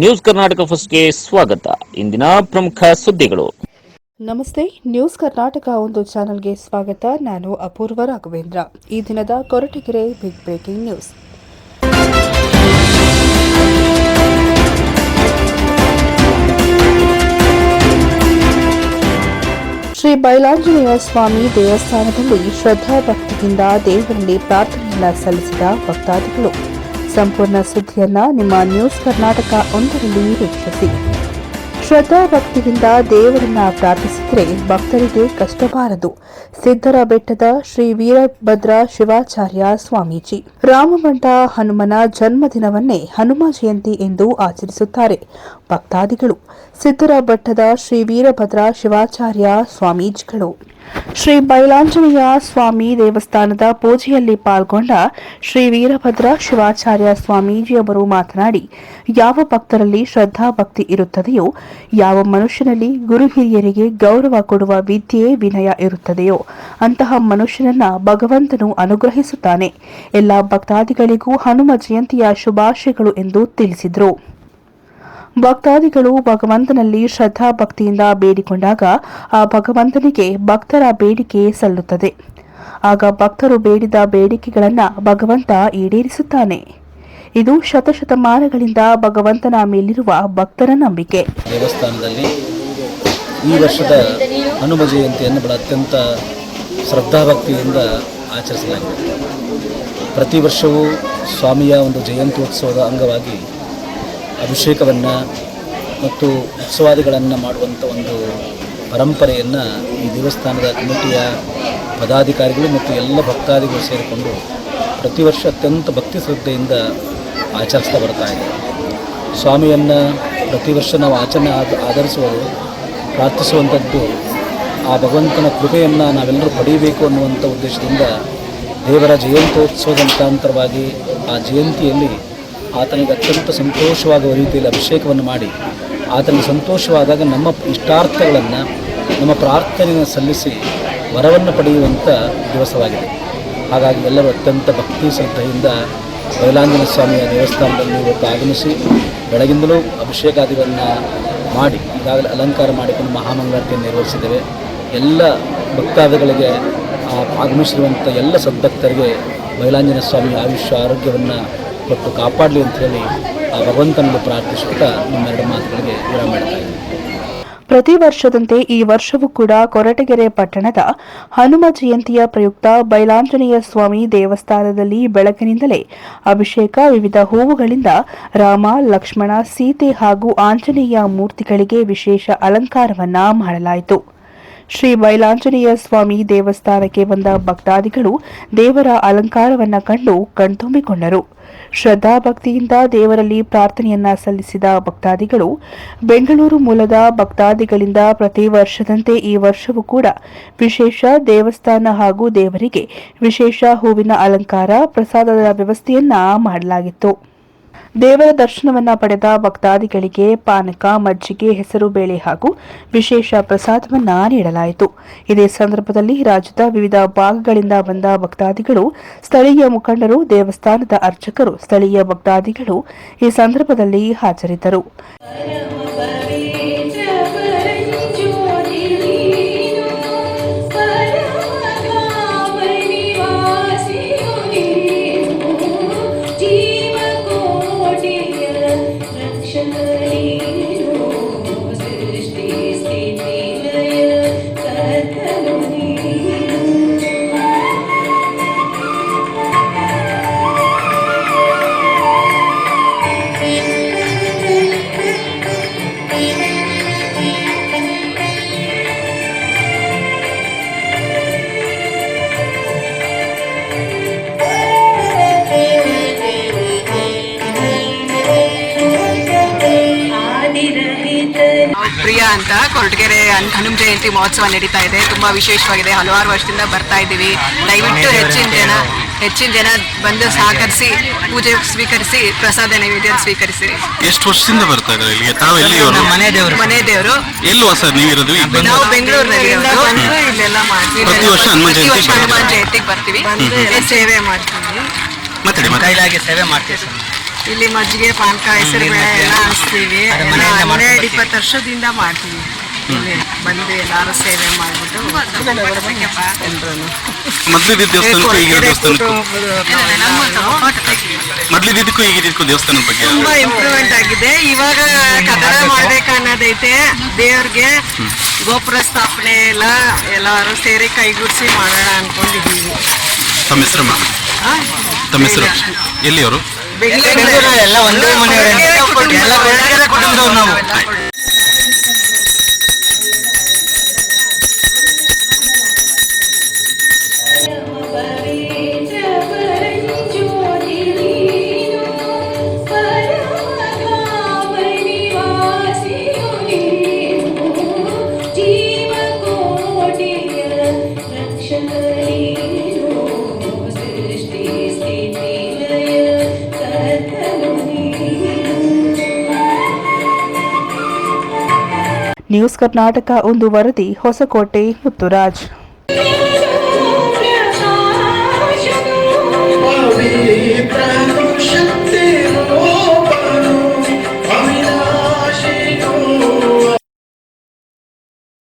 News Karnataka ಫಸ್ಟ್ಗೆ ಸ್ವಾಗತ. ಇಂದಿನ ಪ್ರಮುಖ ಸುದ್ದಿಗಳು. ನಮಸ್ತೆ, ನ್ಯೂಸ್ ಕರ್ನಾಟಕ ಒಂದು ಚಾನೆಲ್ಗೆ ಸ್ವಾಗತ. ನಾನು ಅಪೂರ್ವ ರಾಘವೇಂದ್ರ. ಈ ದಿನದ Koratagere big breaking news. Shri Bailanjaneya Swamy ದೇವಸ್ಥಾನದಲ್ಲಿ ಶ್ರದ್ಧಾ ಭಕ್ತಿಯಿಂದ ದೇವರಲ್ಲಿ ಪ್ರಾರ್ಥನೆಯನ್ನ ಸಲ್ಲಿಸಿದ ಭಕ್ತಾದಿಗಳು. ಸಂಪೂರ್ಣ ಸುದ್ದಿಯನ್ನ ನಿಮ್ಮ ನ್ಯೂಸ್ ಕರ್ನಾಟಕ ಒಂದರಲ್ಲಿ ವೀಕ್ಷಿಸಿ. ಶ್ರದ್ಧಾ ಭಕ್ತಿಯಿಂದ ದೇವರನ್ನ ಪ್ರಾರ್ಥಿಸಿದರೆ ಭಕ್ತರಿಗೆ ಕಷ್ಟ ಬಾರದು ಸಿದ್ದರ ಬೆಟ್ಟದ ಶ್ರೀ ವೀರಭದ್ರ ಶಿವಾಚಾರ್ಯ ಸ್ವಾಮೀಜಿ. ರಾಮಮಂಡ ಹನುಮನ ಜನ್ಮದಿನವನ್ನೇ ಹನುಮ ಜಯಂತಿ ಎಂದು ಆಚರಿಸುತ್ತಾರೆ. ಭಕ್ತಾದಿಗಳು ಸಿದ್ಧರ ಬೆಟ್ಟದ ಶ್ರೀ ವೀರಭದ್ರ ಶಿವಾಚಾರ್ಯ ಸ್ವಾಮೀಜಿಗಳು. ಶ್ರೀ ಬೈಲಾಂಜನೇಯ ಸ್ವಾಮಿ ದೇವಸ್ಥಾನದ ಪೂಜೆಯಲ್ಲಿ ಪಾಲ್ಗೊಂಡ ಶ್ರೀ ವೀರಭದ್ರ ಶಿವಾಚಾರ್ಯ ಸ್ವಾಮೀಜಿಯವರು ಮಾತನಾಡಿ, ಯಾವ ಭಕ್ತರಲ್ಲಿ ಶ್ರದ್ಧಾ ಭಕ್ತಿ ಇರುತ್ತದೆಯೋ ಯಾವ ಮನುಷ್ಯನಲ್ಲಿ ಗುರು ಹಿರಿಯರಿಗೆ ಗೌರವ ಕೊಡುವ ವಿದ್ಯೆಯೇ ವಿನಯ ಇರುತ್ತದೆಯೋ, ಅಂತಹ ಮನುಷ್ಯನನ್ನ ಭಗವಂತನು ಅನುಗ್ರಹಿಸುತ್ತಾನೆ. ಎಲ್ಲ ಭಕ್ತಾದಿಗಳಿಗೂ ಹನುಮ ಜಯಂತಿಯ ಶುಭಾಶಯಗಳು ಎಂದು ತಿಳಿಸಿದರು. ಭಕ್ತಾದಿಗಳು ಭಗವಂತನಲ್ಲಿ ಶ್ರದ್ಧಾ ಭಕ್ತಿಯಿಂದ ಬೇಡಿಕೊಂಡಾಗ ಆ ಭಗವಂತನಿಗೆ ಭಕ್ತರ ಬೇಡಿಕೆ ಸಲ್ಲುತ್ತದೆ. ಆಗ ಭಕ್ತರು ಬೇಡಿದ ಬೇಡಿಕೆಗಳನ್ನು ಭಗವಂತ ಈಡೇರಿಸುತ್ತಾನೆ. ಇದು ಶತಶತಮಾನಗಳಿಂದ ಭಗವಂತನ ಮೇಲಿರುವ ಭಕ್ತರ ನಂಬಿಕೆ. ದೇವಸ್ಥಾನದಲ್ಲಿ ಈ ವರ್ಷದ ಹನುಮ ಜಯಂತಿಯನ್ನು ಬಹಳ ಅತ್ಯಂತ ಶ್ರದ್ಧಾಭಕ್ತಿಯಿಂದ ಆಚರಿಸಲಾಗಿದೆ. ಪ್ರತಿ ವರ್ಷವೂ ಸ್ವಾಮಿಯ ಒಂದು ಜಯಂತ್ಯೋತ್ಸವದ ಅಂಗವಾಗಿ ಅಭಿಷೇಕವನ್ನು ಮತ್ತು ಉತ್ಸವಾದಿಗಳನ್ನು ಮಾಡುವಂಥ ಒಂದು ಪರಂಪರೆಯನ್ನು ಈ ದೇವಸ್ಥಾನದ ಕಮಿಟಿಯ ಪದಾಧಿಕಾರಿಗಳು ಮತ್ತು ಎಲ್ಲ ಭಕ್ತಾದಿಗಳು ಸೇರಿಕೊಂಡು ಪ್ರತಿ ವರ್ಷ ಅತ್ಯಂತ ಭಕ್ತಿ ಶ್ರದ್ಧೆಯಿಂದ ಆಚರಿಸ್ತಾ ಬರ್ತಾ ಇದೆ. ಸ್ವಾಮಿಯನ್ನು ಪ್ರತಿ ವರ್ಷ ನಾವು ಆಚರಣೆ ಆದ ಆಧರಿಸುವುದು ಪ್ರಾರ್ಥಿಸುವಂಥದ್ದು ಆ ಭಗವಂತನ ಕೃಪೆಯನ್ನು ನಾವೆಲ್ಲರೂ ಪಡೆಯಬೇಕು ಅನ್ನುವಂಥ ಉದ್ದೇಶದಿಂದ ದೇವರ ಜಯಂತ್ಯೋತ್ಸವದ ಮುಖಾಂತರವಾಗಿ ಆ ಜಯಂತಿಯಲ್ಲಿ ಆತನಿಗೆ ಅತ್ಯಂತ ಸಂತೋಷವಾಗುವ ರೀತಿಯಲ್ಲಿ ಅಭಿಷೇಕವನ್ನು ಮಾಡಿ, ಆತನಿಗೆ ಸಂತೋಷವಾದಾಗ ನಮ್ಮ ಇಷ್ಟಾರ್ಥಗಳನ್ನು, ನಮ್ಮ ಪ್ರಾರ್ಥನೆಯನ್ನು ಸಲ್ಲಿಸಿ ವರವನ್ನು ಪಡೆಯುವಂಥ ದಿವಸವಾಗಿದೆ. ಹಾಗಾಗಿ ಎಲ್ಲರೂ ಅತ್ಯಂತ ಭಕ್ತಿ ಶ್ರದ್ಧೆಯಿಂದ ಬೈಲಾಂಜನ ಸ್ವಾಮಿಯ ದೇವಸ್ಥಾನದಲ್ಲಿ ಇವತ್ತು ಆಗಮಿಸಿ ಬೆಳಗಿಂದಲೂ ಅಭಿಷೇಕಾದಿಗಳನ್ನು ಮಾಡಿ, ಈಗಾಗಲೇ ಅಲಂಕಾರ ಮಾಡಿಕೊಂಡು ಮಹಾಮಂಗಳಾರತಿಯನ್ನು ನಿರ್ವಹಿಸಿದ್ದೇವೆ. ಎಲ್ಲ ಭಕ್ತಾದಿಗಳಿಗೆ ಆಗಮಿಸಿರುವಂಥ ಎಲ್ಲ ಸದ್ಭಕ್ತರಿಗೆ ಬೈಲಾಂಜನ ಸ್ವಾಮಿ ಆಯುಷ್ಯ ಆರೋಗ್ಯವನ್ನು ಕೊಟ್ಟು ಕಾಪಾಡಲಿ ಅಂತ ಹೇಳಿ ಆ ಭಗವಂತನಲ್ಲಿ ಪ್ರಾರ್ಥಿಸುತ್ತಾ ನಿಮ್ಮೆರಡು ಮಾತುಗಳಿಗೆ ವಿರಾಮ ಮಾಡ್ತಾ ಇದ್ದೀನಿ. ಪ್ರತಿ ವರ್ಷದಂತೆ ಈ ವರ್ಷವೂ ಕೂಡ ಕೊರಟಗೆರೆ ಪಟ್ಟಣದ ಹನುಮ ಜಯಂತಿಯ ಪ್ರಯುಕ್ತ ಬೈಲಾಂಜನೇಯ ಸ್ವಾಮಿ ದೇವಸ್ಥಾನದಲ್ಲಿ ಬೆಳಕಿನಿಂದಲೇ ಅಭಿಷೇಕ ವಿವಿಧ ಹೂವುಗಳಿಂದ ರಾಮ, ಲಕ್ಷ್ಮಣ, ಸೀತೆ ಹಾಗೂ ಆಂಜನೇಯ ಮೂರ್ತಿಗಳಿಗೆ ವಿಶೇಷ ಅಲಂಕಾರವನ್ನ ಮಾಡಲಾಯಿತು. ಶ್ರೀ ಬೈಲಾಂಜನೇಯ ಸ್ವಾಮಿ ದೇವಸ್ಥಾನಕ್ಕೆ ಬಂದ ಭಕ್ತಾದಿಗಳು ದೇವರ ಅಲಂಕಾರವನ್ನ ಕಂಡು ಕಣ್ತುಂಬಿಕೊಂಡರು. ಶ್ರದ್ಧಾ ಭಕ್ತಿಯಿಂದ ದೇವರಲ್ಲಿ ಪ್ರಾರ್ಥನೆಯನ್ನ ಸಲ್ಲಿಸಿದ ಭಕ್ತಾದಿಗಳು, ಬೆಂಗಳೂರು ಮೂಲದ ಭಕ್ತಾದಿಗಳಿಂದ ಪ್ರತಿ ವರ್ಷದಂತೆ ಈ ವರ್ಷವೂ ಕೂಡ ವಿಶೇಷ ದೇವಸ್ಥಾನ ಹಾಗೂ ದೇವರಿಗೆ ವಿಶೇಷ ಹೂವಿನ ಅಲಂಕಾರ, ಪ್ರಸಾದದ ವ್ಯವಸ್ಥೆಯನ್ನ ಮಾಡಲಾಗಿತ್ತು. ದೇವರ ದರ್ಶನವನ್ನ ಪಡೆದ ಭಕ್ತಾದಿಗಳಿಗೆ ಪಾನಕ, ಮಜ್ಜಿಗೆ, ಹೆಸರು, ಬೇಳೆ ಹಾಗೂ ವಿಶೇಷ ಪ್ರಸಾದವನ್ನ ನೀಡಲಾಯಿತು. ಇದೇ ಸಂದರ್ಭದಲ್ಲಿ ರಾಜ್ಯದ ವಿವಿಧ ಭಾಗಗಳಿಂದ ಬಂದ ಭಕ್ತಾದಿಗಳು, ಸ್ಥಳೀಯ ಮುಖಂಡರು, ದೇವಸ್ಥಾನದ ಅರ್ಚಕರು, ಸ್ಥಳೀಯ ಭಕ್ತಾದಿಗಳು ಈ ಸಂದರ್ಭದಲ್ಲಿ ಹಾಜರಿದ್ದರು. ಪ್ರಿಯಾ ಅಂತ ಕೊರಟಗೆರೆ ಹನ್- ಹನುಮ ಜಯಂತಿ ಮಹೋತ್ಸವ ನಡೀತಾ ಇದೆ. ತುಂಬಾ ವಿಶೇಷವಾಗಿದೆ. ಹಲವಾರು ವರ್ಷದಿಂದ ಬರ್ತಾ ಇದ್ದೀವಿ. ದಯವಿಟ್ಟು ಹೆಚ್ಚಿನ ಜನ ಹೆಚ್ಚಿನ ಜನ ಬಂದು ಸಹಕರಿಸಿ ಪೂಜೆ ಸ್ವೀಕರಿಸಿ ಪ್ರಸಾದ ನೈವೇದ್ಯ ಸ್ವೀಕರಿಸಿ. ಎಷ್ಟು ವರ್ಷದಿಂದ ಬರ್ತಾ ಇದ್ದಾರೆ ಇಲ್ಲಿಗೆ? ತಾವು ಎಲ್ಲಿಯವರು ಮನೆ ದೇವರು. ಮನೆ ದೇವರು. ಎಲ್ಲಿ ವಾಸ ನೀವಿರೋದು? ಈಗ ಬಂದು ನಾವು ಬೆಂಗಳೂರಿನಲ್ಲಿ ಇಲ್ಲೆಲ್ಲ ಮಾಡ್ತೀವಿ. ಪ್ರತಿ ವರ್ಷ ಹನುಮಾನ್ ಪ್ರತಿ ವರ್ಷ ಜಯಂತಿಗೆ ಹನುಮಾನ್ ಜಯಂತಿಗೆ ಬರ್ತೀವಿ. ಸೇವೆ ಮಾಡ್ತೀವಿ. ಮಾತಾಡಿ ಮಾತಾಡಿ. ಕೈಲಾಗಿ ಸೇವೆ ಮಾಡ್ತೀವಿ. ಸರ್ ಇಲ್ಲಿ ಮಜ್ಜಿಗೆ ಪಾನಕ ಹೆಸರು ಬೇಳೆ ಎಲ್ಲ ಹಂಚ್ತೀವಿ ಹನ್ನೆರಡು ಇಪ್ಪತ್ತು ವರ್ಷದಿಂದ ಮಾಡ್ತೀವಿ. ಇಲ್ಲಿ ಬಂದು ಎಲ್ಲಾರು ಸೇವೆ ಮಾಡ್ಬಿಟ್ಟು. ಮೊದ್ಲಿದ್ದ ದೇವಸ್ಥಾನಕ್ಕೂ. ಈಗಿನ ದೇವಸ್ಥಾನಕ್ಕೂ ಮೊದ್ಲಿದ್ದಕ್ಕೂ ಈಗಿದ್ದಕ್ಕೂ ದೇವಸ್ಥಾನದ ಬಗ್ಗೆ. ತುಂಬಾ ಇಂಪ್ರೂವ್ಮೆಂಟ್ ಆಗಿದೆ. ಇವಾಗ ಕದರ ಮಾಡ್ಬೇಕನ್ನೋದೈತೆ ದೇವ್ರಿಗೆ ಗೋಪುರ ಸ್ಥಾಪನೆ ಎಲ್ಲ ಎಲ್ಲಾರು ಸೇರಿ ಕೈಗೂಡಿಸಿ ಮಾಡೋಣ ಅನ್ಕೊಂಡಿದೀವಿ. ತಮ್ಮ ಹೆಸರು? ತಮ್ಮ ಹೆಸರು? ಎಲ್ಲಿಯವರು? ಬೆಂಗಳೂರು ಎಲ್ಲ ಒಂದೇ ಮನೆಯವರೇ. ಎಲ್ಲ ಕೊರಟಗೆರೆ ಕುಟುಂಬದವ್ರು ನಾವು. ನ್ಯೂಸ್ ಕರ್ನಾಟಕ ಒಂದು ವರದಿ ಹೊಸಕೋಟೆ ಮುತ್ತುರಾಜ್.